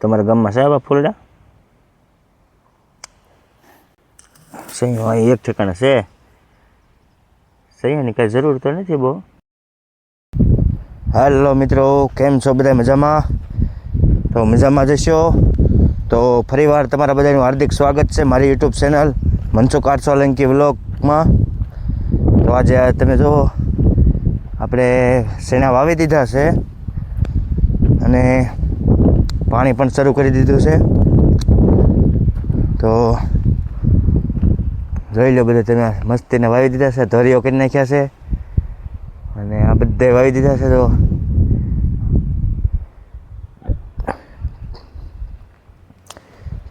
તમારા ગામમાં છે આવા ફૂલડા? સહી હોય એક ઠેકાણે છે. સહીની કાંઈ જરૂર તો નથી બહુ. હેલો મિત્રો, કેમ છો બધા મજામાં? તો મજામાં જશો તો ફરીવાર તમારા બધાનું હાર્દિક સ્વાગત છે મારી યુટ્યુબ ચેનલ મનસુખ આઠ સોલંકી વ્લોગમાં. તો આજે આ તમે જુઓ, આપણે સેના વાવી દીધા છે. અને પાણી પણ શરૂ કરી દીધું છે. તો જોઈ લો બધા તમે મસ્તીને વાવી દીધા છે, ધરીઓ કરી નાખ્યા છે. અને આ બધે વાવી દીધા છે તો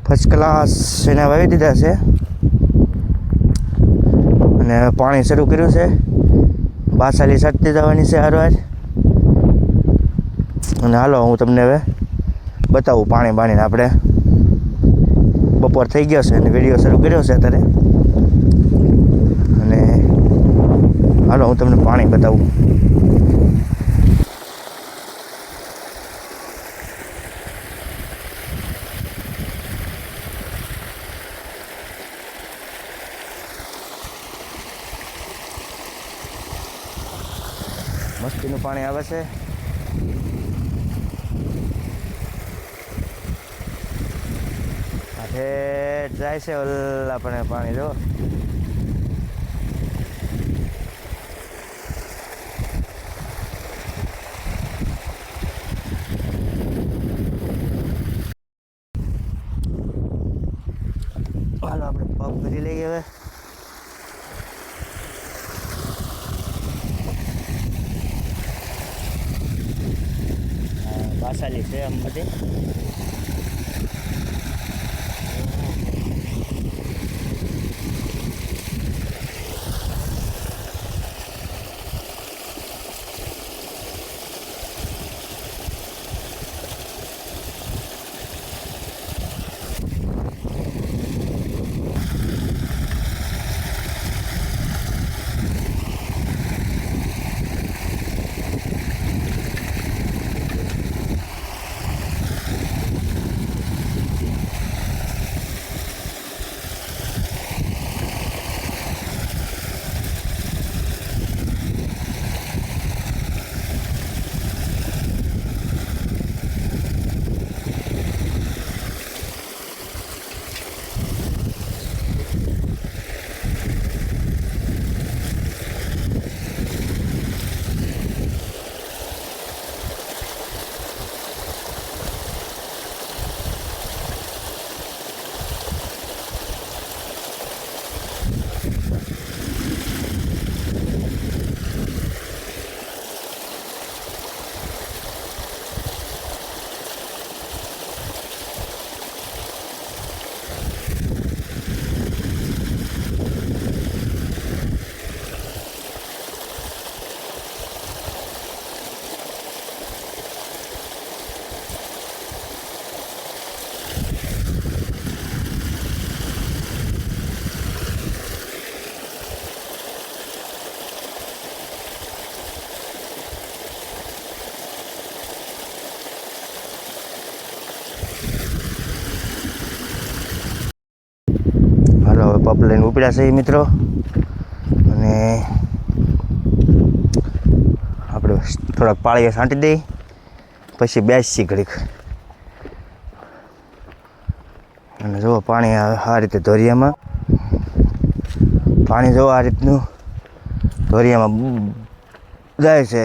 ફર્સ્ટ ક્લાસ એને વાવી દીધા છે. અને પાણી શરૂ કર્યું છે. બાસાલી સટતી જવાની છે હારવાર અને હાલો હું તમને હવે બતાવું પાણી બાણીને આપણે. બપોર થઈ ગયો છે અને વીડિયો શરૂ કર્યો છે અત્યારે. અને હાલો, હું તમને પાણી બતાવું. મસ્તીનું પાણી આવે છે. ઠેઠ જાય છે ઓલા પણ પાણી જો લઈને ઉપડ્યા છે મિત્રો. અને આપણે થોડાક પાળીએ છાંટી દઈ, પછી બેસી ઘડીક. અને જુઓ પાણી આ રીતે ધોરિયામાં પાણી જુઓ આ રીતનું ધોરિયામાં જાય છે.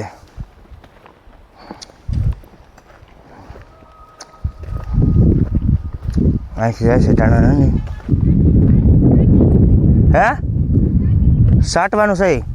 અહીંથી જાય છે ટાણા નહીં હે? સાટવાનું સહી?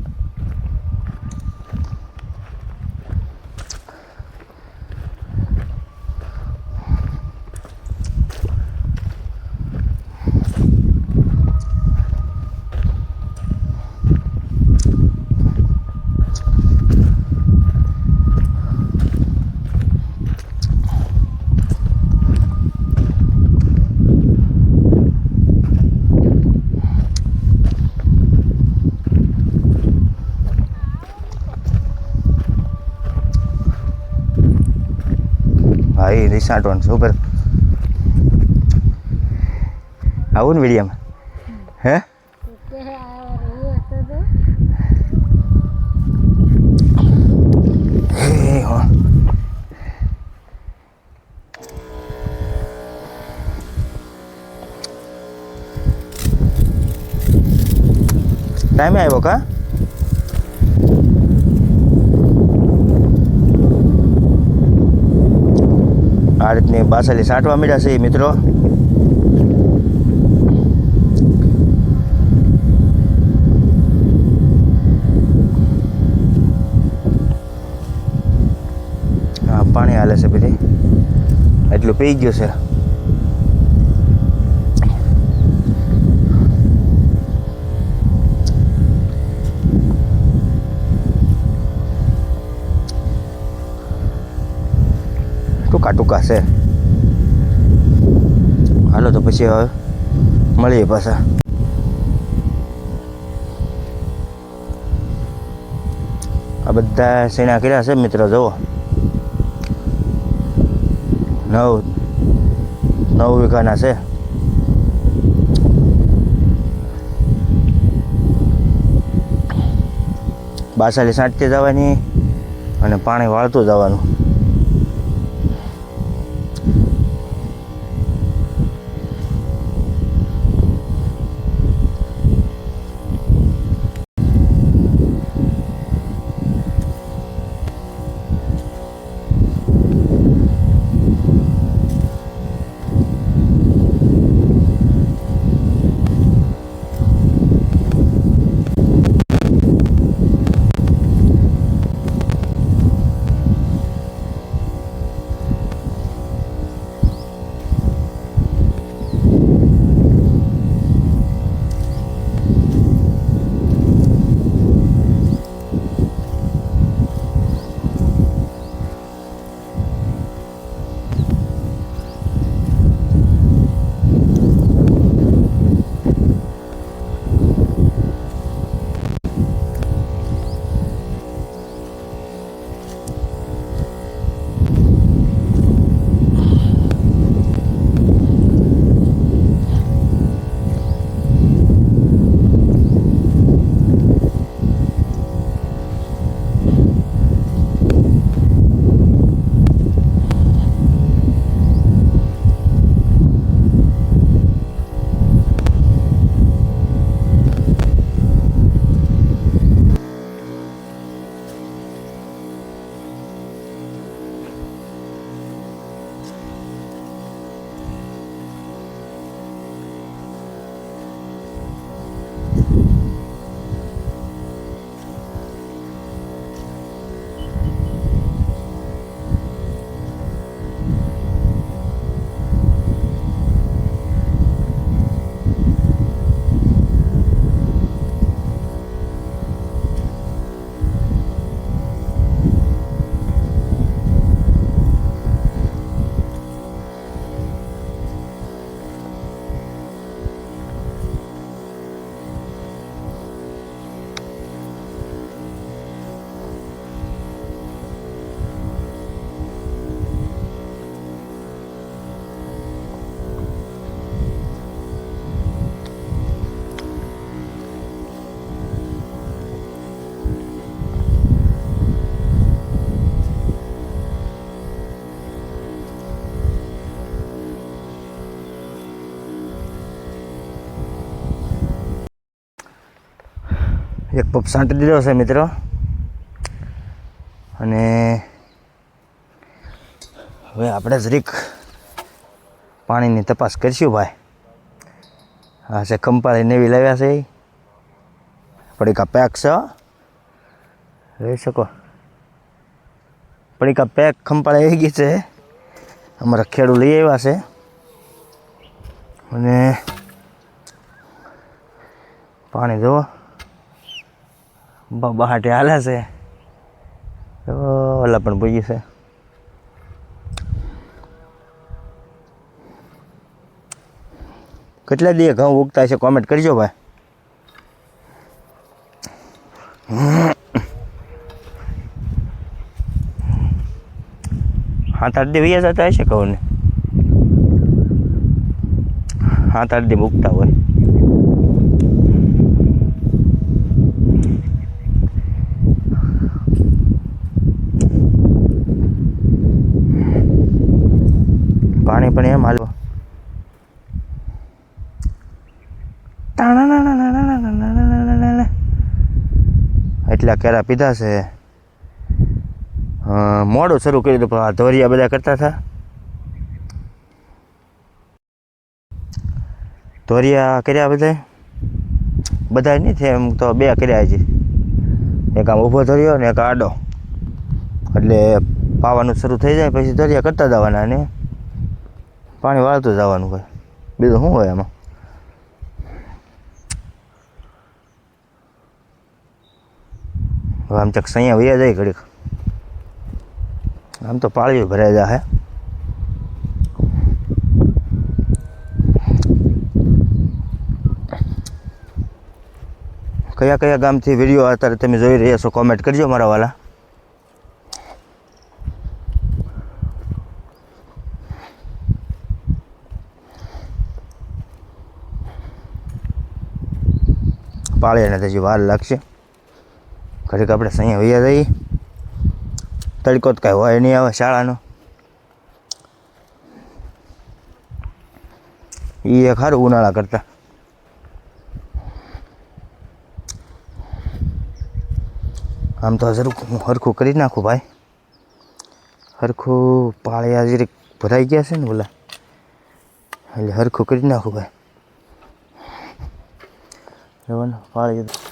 సాటోన్ సూపర్ అవును విడియం టైమే అయిపోక બાસલી સાંટવા મળ્યા છે મિત્રો. હા, પાણી હાલે છે બધી એટલું પી ગયું છે. ટૂંકા ટૂંકા છે. હાલો તો પછી હવે મળીએ પાછા. આ બધા સીણા કર્યા છે મિત્રો, જુઓ. નવ નવ વીઘાના છે. બાસાલી સાંટતી જવાની અને પાણી વાળતું જવાનું. એક પપ સાંટી દીધો છે મિત્રો. અને હવે આપણે જરીક પાણીની તપાસ કરીશું ભાઈ. હા છે કંપાળી નેવી લાવ્યા છે પડીકા પેક છે. લઈ શકો. પડીકા પેક ખંપાળી આવી ગઈ છે. અમારા ખેડૂ લઈ આવ્યા છે. અને પાણી બ- બહાટે હાલે છે. ઓલા પણ પૂજી છે. કેટલા દિવસ ઘઉં ઉગતા છે કોમેન્ટ કરજો ભાઈ. હાથ આઠ વૈયા જતા હશે કહું ને હાથ આડથી મૂકતા હોય પાણી પણ એમ હાલવા એટલા કેરા પીધા છે. મોડું શરૂ કર્યું હતું, પણ આ ધોરિયા બધા કરતા હતા. ધોરિયા કર્યા બધા બધા નહીં થયા એમ તો બે કર્યા હજી. એક આમ ઊભો ધોર્યો ને એક આડો. એટલે પાવાનું શરૂ થઈ જાય, પછી ધોરિયા કરતા જવાના અને પાણી વાળતું જવાનું હોય. બીજું શું હોય એમાં હવે આમ ચક સૈયા વૈયા જાય ઘડીક. આમ તો પાળીઓ ભરાઈ હે કયા કયા ગામથી વીડિયો અત્યારે તમે જોઈ રહ્યા છો કોમેન્ટ કરજો મારા વાલા. પાળીને તો હજી વાર લાગશે. ઘડીક આપણે અહીંયા વૈયા જઈએ. તડકો તો કાંઈ હોય નહીં આવે શાળાનો. એ એક સારું ઉનાળા કરતા. આમ તો હું હરખું કરી નાખું ભાઈ. હરખું પાળિયા જરીક ભરાઈ ગયા છે ને ઓલા. એટલે હરખું કરી નાખું ભાઈ. જવાનું.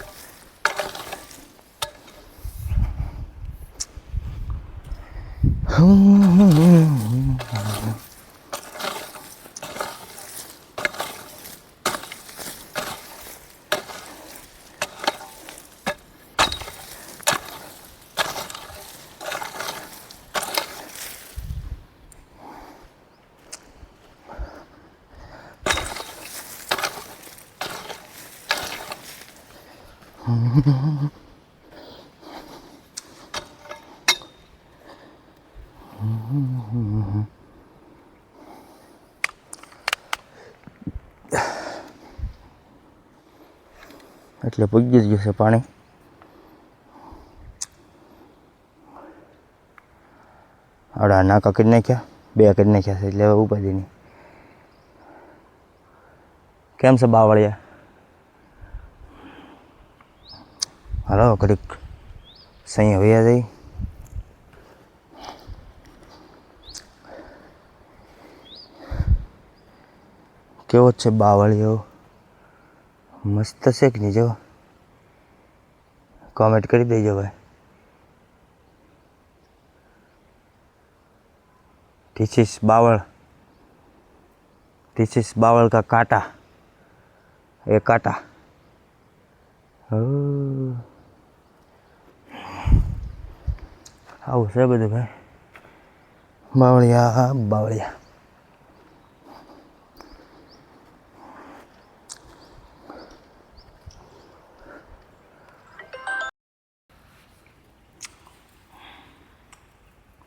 Oh, એટલે પગી જ ગયું પાણી. આવડા નાકા કરી નાખ્યા, બે કરી નાખ્યા છે એટલે હવે ઉપાધિ નહીં. કેમ છે બાવળિયા? હલો, ઘડીક સહી વૈયા જઈ. કેવો છે બાવળિયો? મસ્ત છે કે નહીં જો? કોમેન્ટ કરી દેજો ભાઈ. ધીસ બાવળ. ધીસ બાવળ કા કાંટા. એ કાંટા. આવું છે બધું ભાઈ. બાવળિયા બાવળિયા.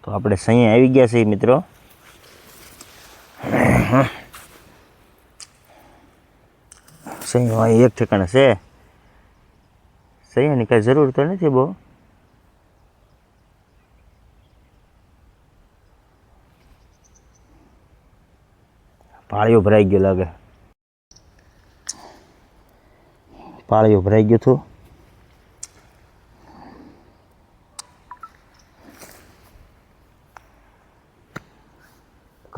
તો આપણે સહી આવી ગયા છીએ મિત્રો. સહી અહીં એક ઠેકાણે છે. સૈયાની કાંઈ જરૂર તો નથી બહુ. પાળીઓ ભરાઈ ગયો લાગે. પાળીઓ ભરાઈ ગયો હતું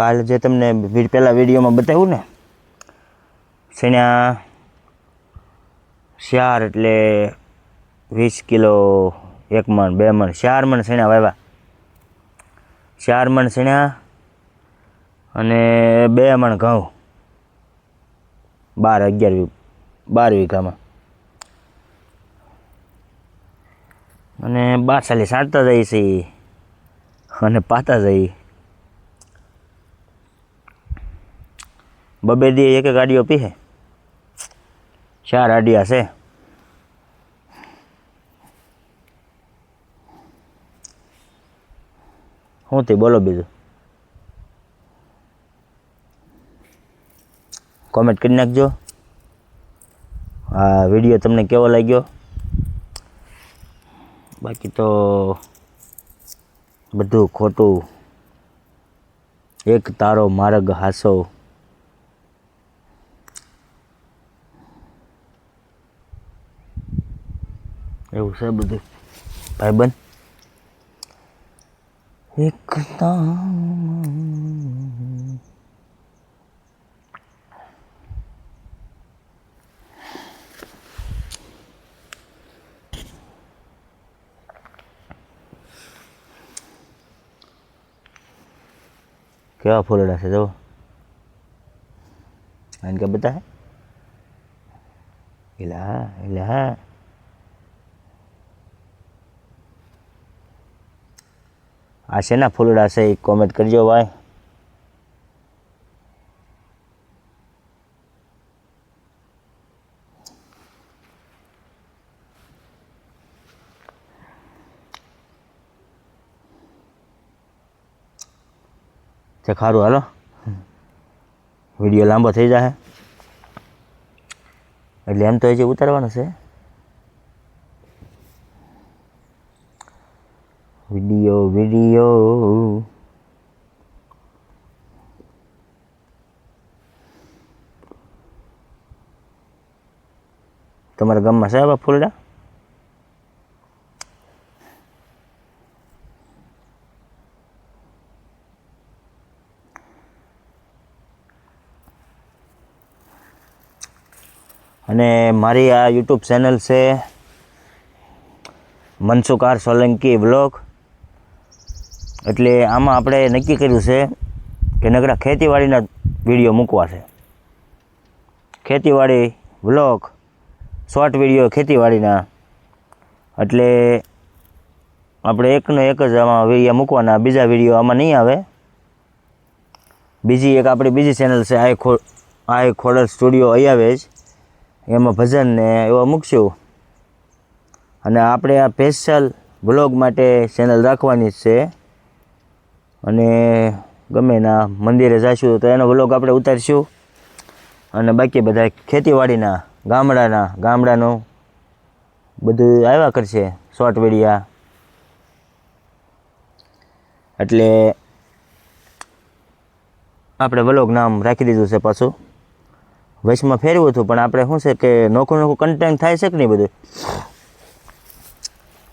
કાલે જે તમને પહેલાં વિડીયોમાં બતાવ્યું ને શેણા ચાર એટલે વીસ કિલો એક મણ, બે મણ, ચાર મણ શેણા વાવ્યા. ચાર મણ શેણા અને બે મણ ઘઉં. બાર અગિયાર બાર વીઘામાં. અને બાર, સાલી સાંટતા જઈએ છીએ અને પાતા જઈએ. બબે દી એક ગાડીઓ પીહે. ચાર આડિયા છે. શું તે બોલો બીજું? કોમેન્ટ કરી નાખજો. આ વીડિયો તમને કેવો લાગ્યો? બાકી તો બધું ખોટું. એક તારો માર્ગ હાસો. એવું છે બધું ભાઈબંધ એક તારો કેવા ફૂલડા છે જો આને કે બતા હે એલા હા એલા આ શેના ફૂલડા છે એ કોમેન્ટ કરજો ભાઈ. તે ખારું હાલો. વીડિયો લાંબો થઈ જાય એટલે એમ તો હજી ઉતારવાનું છે. વીડિયો વીડિયો તમારા ગામમાં સાહેબ ફૂલડા? અને મારી આ યુટ્યુબ ચેનલ છે મનસુકાર સોલંકી વ્લોગ એટલે આમાં આપણે નક્કી કર્યું છે કે નકરા ખેતીવાડીના વીડિયો મૂકવા છે. ખેતીવાડી વ્લોગ, શોર્ટ વીડિયો ખેતીવાડીના. એટલે આપણે એકનો એક જ આમાં વીડિયો મૂકવાના, બીજા વીડિયો આમાં નહીં આવે. બીજી એક આપણી બીજી ચેનલ છે આય ખો આય ખોડલ સ્ટુડિયો અહીંયા જ. એમાં ભજન ને એવા મૂકશું. અને આપણે આ સ્પેશિયલ બ્લોગ માટે ચેનલ રાખવાની જ છે. અને ગમે એના મંદિરે જઈશું તો એનો બ્લોગ આપણે ઉતારીશું. અને બાકી બધા ખેતીવાડીના, ગામડાના, ગામડાનું બધું આવ્યા કરશે શોર્ટ વિડીયા. એટલે આપણે બ્લોગ નામ રાખી દીધું છે પાછું. વચમાં ફેરવું હતું, પણ આપણે શું છે કે નોખું નોખું કન્ટેન્ટ થાય છે કે નહીં બધું?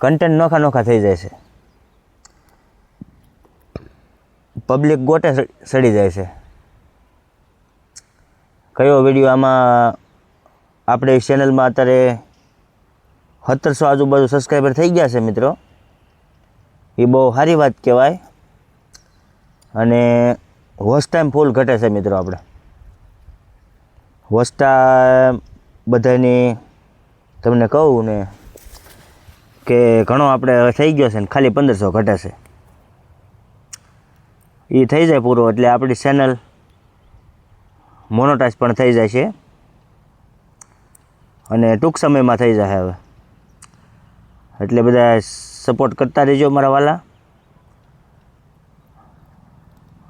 કન્ટેન્ટ નોખા નોખા થઈ જાય છે. પબ્લિક ગોટે સડી જાય છે. કયો વીડિયો આમાં આપણે ચેનલમાં અત્યારે સત્તરસો આજુબાજુ સબસ્ક્રાઈબર થઈ ગયા છે મિત્રો. એ બહુ સારી વાત કહેવાય. અને વોચ ટાઈમ ફૂલ ઘટે છે મિત્રો આપણે. વોચ ટાઈમ બધાની તમને કહું ને કે ઘણો આપણે થઈ ગયો છે ને ખાલી પંદરસો ઘટે છે. એ થઈ જાય પૂરો, એટલે આપણી ચેનલ મોનોટાઈઝ પણ થઈ જાય છે. અને ટૂંક સમયમાં થઈ જાય હવે. એટલે બધા સપોર્ટ કરતા રહેજો મારા વાલા.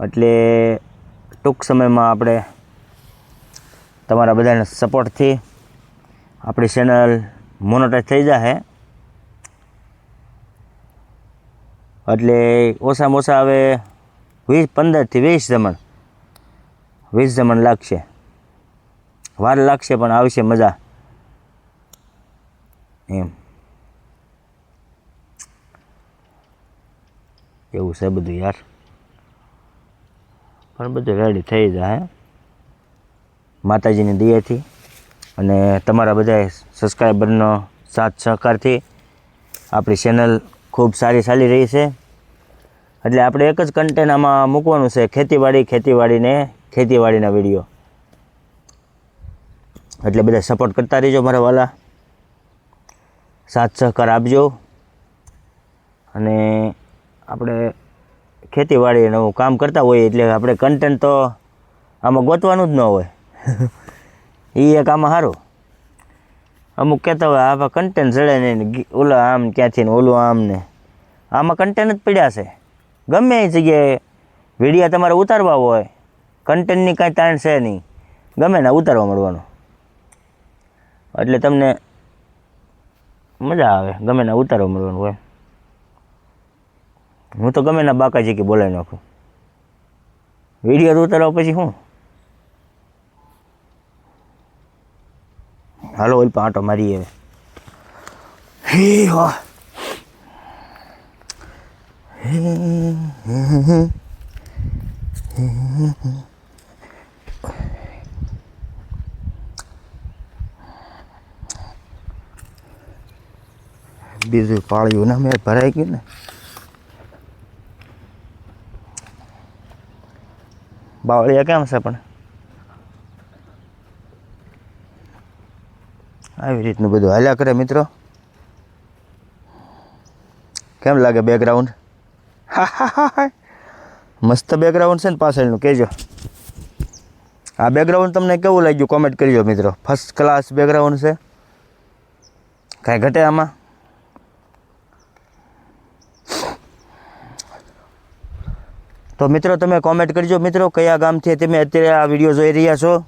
એટલે ટૂંક સમયમાં આપણે તમારા બધાના સપોર્ટથી આપણી ચેનલ મોનોટાઈઝ થઈ જાય એટલે ઓછામાં ઓછા હવે વીસ, પંદરથી વીસ જમણ. વીસ જમણ લાગશે. વાર લાગશે પણ આવશે મજા. એમ. એવું છે બધું યાર. પણ બધું રેડી થઈ જાય માતાજીની દયાથી અને તમારા બધા સબસ્ક્રાઈબરનો સાથ સહકારથી આપણી ચેનલ ખૂબ સારી ચાલી રહી છે. એટલે આપણે એક જ કન્ટેન્ટ આમાં મૂકવાનું છે, ખેતીવાડી, ખેતીવાડીને, ખેતીવાડીના વીડિયો એટલે બધા સપોર્ટ કરતા રહેજો મારા વાલા. સાથ સહકાર આપજો. અને આપણે ખેતીવાડીનું કામ કરતા હોઈએ એટલે આપણે કન્ટેન્ટ તો આમાં ગોતવાનું જ ન હોય. એ એક આમાં સારું. અમુક કહેતા હોય આમાં કન્ટેન્ટ જડે નહીં ઓલા આમ ક્યાંથી ને ઓલું આમ ને. આમાં કન્ટેન્ટ જ પડ્યા છે. ગમે એ જગ્યાએ વિડીયા તમારે ઉતારવા હોય કન્ટેન્ટની કાંઈ તાણ છે નહીં. ગમે ને ઉતારવા મળવાનું. એટલે તમને મજા આવે, ગમે ને ઉતારવા મળવાનું હોય. હું તો ગમે ના બાકાજી કે બોલાવી નાખું. વીડિયો ઉતારવા પછી શું હાલો ઓલ આંટો મારી હવે. હે વાહ બીજું પાળ્યું ને મેં ભરાઈ ગયું ને. બાવળિયા કેમ છે પણ? આવી રીતનું બધું હાલ્યા કરે મિત્રો. કેમ લાગે બેકગ્રાઉન્ડ મસ્ત બેકગ્રાઉન્ડ છે ને પાછળનું, કહેજો. આ બેકગ્રાઉન્ડ તમને કેવું લાગ્યું? કોમેન્ટ કરજો, મિત્રો. ફર્સ્ટ ક્લાસ બેકગ્રાઉન્ડ છે. કાંઈ ઘટે આમાં? તો મિત્રો, તમે કોમેન્ટ કરજો, મિત્રો, કયા ગામથી તમે અત્યારે આ વીડિયો જોઈ રહ્યા છો.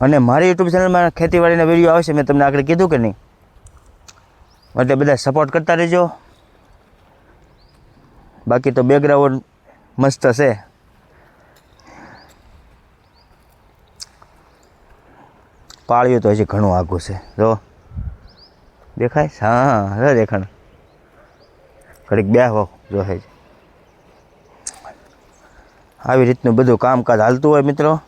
અને મારી યુટ્યુબ ચેનલમાં ખેતીવાડીના વીડિયો આવશે, મેં તમને આગળ કીધું કે નહીં. એટલે બધા સપોર્ટ કરતા રહેજો. બાકી તો બેકગ્રાઉન્ડ મસ્ત છે. પાળ્યું તો હજી ઘણું આઘું છે. જો. દેખાય? હા હા, દેખાણ. ઘડીક બે હો. જો આવી રીતનું બધું કામકાજ હાલતું હોય મિત્રો.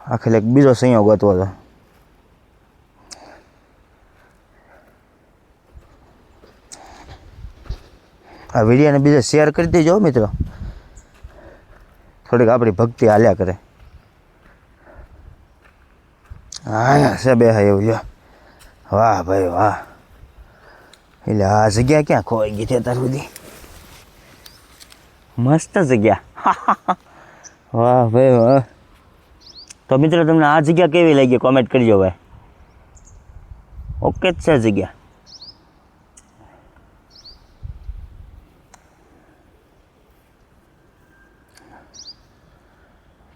આખે એક બીજો સંયોગ હતો આ વિડીયોને બીજા શેર કરી દેજો મિત્રો. થોડીક આપણી ભક્તિ હાલ્યા કરે. હા છે બે હા એવું જો વાહ ભાઈ, વાહ. એટલે આ જગ્યા ક્યાં ખોવાઈ ગઈ છે અત્યાર સુધી? મસ્ત જગ્યા. વાહ ભાઈ, વાહ. તો મિત્રો તમને આ જગ્યા કેવી લાગી? કોમેન્ટ કરજો ભાઈ. ઓકે જ છે જગ્યા.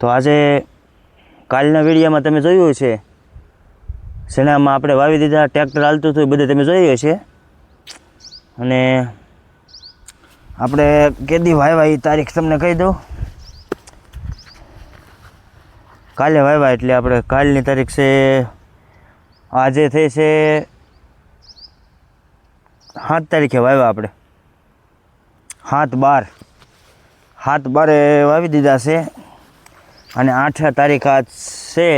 તો આજે કાલના વિડીયામાં તમે જોયું છે શેણામાં આપણે વાવી દીધા, ટ્રેક્ટર હાલતું હતું એ બધે તમે જોયું છે અને આપણે કેદી વાવ્યા એ તારીખ તમને કહી દઉં. કાલે વાવ્યા એટલે આપણે કાલની તારીખ છે, આજે થઈ છે સાત તારીખે વાવ્યા આપણે. સાત બાર. સાત બારે વાવી દીધા છે. અને આઠ તારીખ આ છે,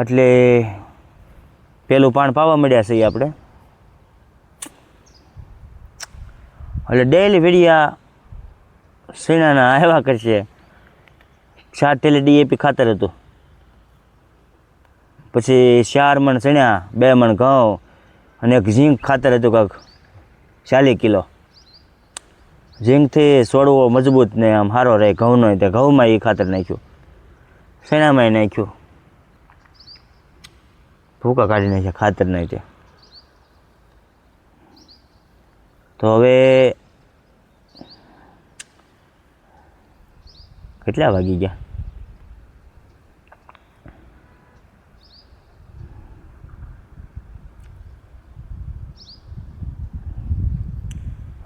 એટલે પેલું પાણ પાવા મળ્યા છે ઈ આપણે. એટલે ડેલી વિડીયા સીણાના આવ્યા કરશે, ચાર ટેલી ડીએપી ખાતર હતું. પછી ચાર મણ ચણ્યા બે મણ ઘઉં, અને એક ઝીંક ખાતર હતું કાંક ચાલીસ કિલો. ઝીંકથી છોડવો મજબૂત ને આમ સારો રહે ઘઉંનો તે ઘઉંમાં એ ખાતર નાખ્યું. શેણામાં નાખ્યું. ભૂકા કાઢી નાખ્યા ખાતર નહીં તે. તો હવે કેટલા વાગી ગયા?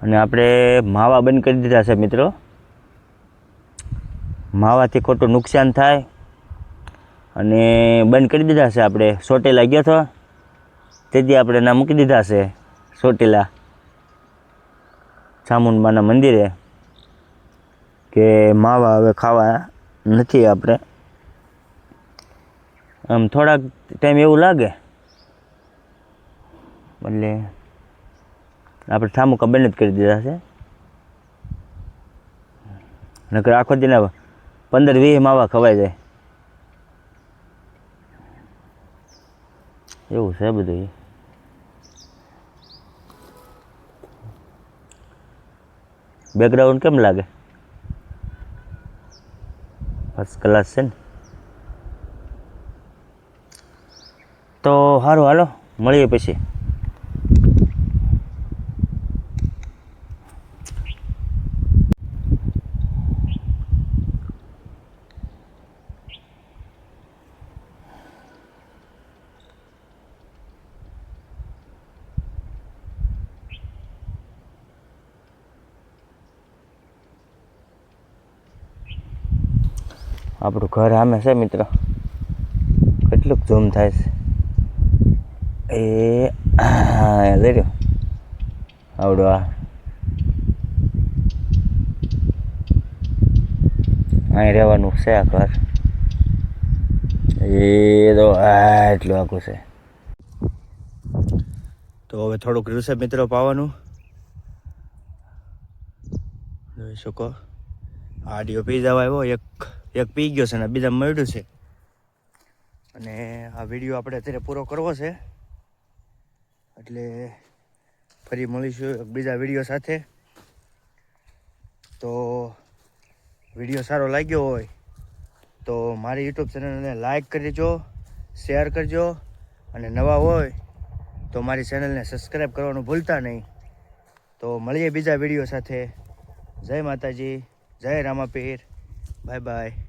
અને આપણે માવા બંધ કરી દીધા છે મિત્રો. માવાથી ખોટું નુકસાન થાય. અને બંધ કરી દીધા છે આપણે. સોટેલા ગયો હતો તેથી આપણે ના મૂકી દીધા છે સોટેલા. ચામુંડમાના મંદિરે. કે માવા હવે ખાવા નથી આપણે. આમ થોડાક ટાઈમ એવું લાગે. એટલે આપણે ઠામુકા બંધ જ કરી દીધા છે. નકર આખો દિના પંદર વીસ માવા ખવાઈ જાય. એવું છે બધું બેકગ્રાઉન્ડ કેમ લાગે? ફર્સ્ટ ક્લાસ છે ને? તો સારું હાલો. મળીએ પછી. આપણું ઘર સામે છે મિત્ર. કેટલુંક ઝૂમ થાય છે. એ લઈ રહ્યો આવડો આ. અહીં રહેવાનું છે આ ઘર. એ તો આ એટલું આખું છે. તો હવે થોડુંક છે મિત્રો પાવાનું. જોઈ શકો. આડિયો જવા આવ્યો એક. એક પી ગયો છે ને બીજા મળ્યું છે. અને આ વીડિયો આપણે અત્યારે પૂરો કરવો છે. એટલે ફરી મળીશું બીજા વીડિયો સાથે. તો વીડિયો સારો લાગ્યો હોય તો મારી યુટ્યુબ ચેનલને લાઈક કરજો, શેર કરજો અને નવા હોય તો મારી ચેનલને સબસ્ક્રાઈબ કરવાનું ભૂલતા નહીં. તો મળીએ બીજા વીડિયો સાથે. જય માતાજી, જય રામાપીર. Bye-bye.